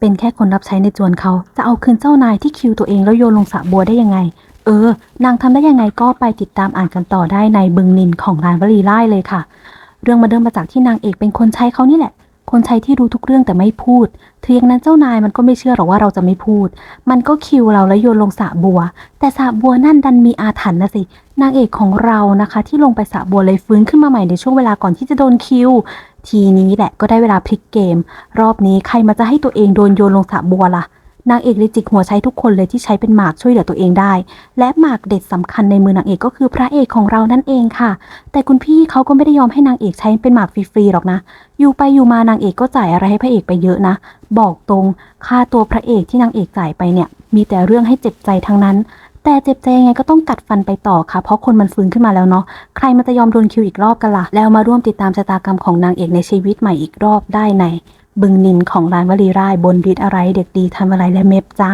เป็นแค่คนรับใช้ในจวนเขา จะเอาคืนเจ้านายที่คิวตัวเองแล้วโยนลงสระบัวได้ยังไง เออ นางทำได้ยังไงก็ไปติดตามอ่านกันต่อได้ในบึงนินของรานวลีไล่เลยค่ะ เรื่องมาเริ่มมาจากที่นางเอกเป็นคนใช้เขานี่แหละ คนใช้ที่รู้ทุกเรื่องแต่ไม่พูดถึงอย่างนั้นเจ้านายมันก็ไม่เชื่อหรอกว่าเราจะไม่พูด มันก็คิวเราแล้วโยนลงสระบัว แต่สระบัวนั่นดันมีอาถรรพ์นะสิ นางเอกของเรานะคะ ที่ลงไปสระบัวเลยฟื้นขึ้นมาใหม่ในช่วงเวลาก่อนที่จะโดนคิว ทีนี้แหละก็ได้เวลาพลิกเกม รอบนี้ใครมาจะให้ตัวเองโดนโยนลงสระบัวล่ะนางเอกเลยจิกหัวใช้ทุกคนเลยที่ใช้เป็นหมากช่วยเหลือตัวเองได้ และหมากเด็ดสำคัญในมือนางเอกก็คือพระเอกของเรานั่นเองค่ะ แต่คุณพี่เขาก็ไม่ได้ยอมให้นางเอกใช้เป็นหมากฟรีๆหรอกนะ อยู่ไปอยู่มานางเอกก็จ่ายอะไรให้พระเอกไปเยอะนะ บอกตรงค่าตัวพระเอกที่นางเอกจ่ายไปเนี่ย มีแต่เรื่องให้เจ็บใจทั้งนั้น แต่เจ็บใจยังไงก็ต้องกัดฟันไปต่อค่ะ เพราะคนมันฟื้นขึ้นมาแล้วเนาะ ใครมันจะยอมโดนคิวอีกรอบกันล่ะ แล้วมาร่วมติดตามชะตากรรมของนางเอกในชีวิตใหม่อีกรอบได้ใน บึงนินของร้านวลีร่ายบนบิดอะไรเด็กดีทำอะไรและเมฟจ้า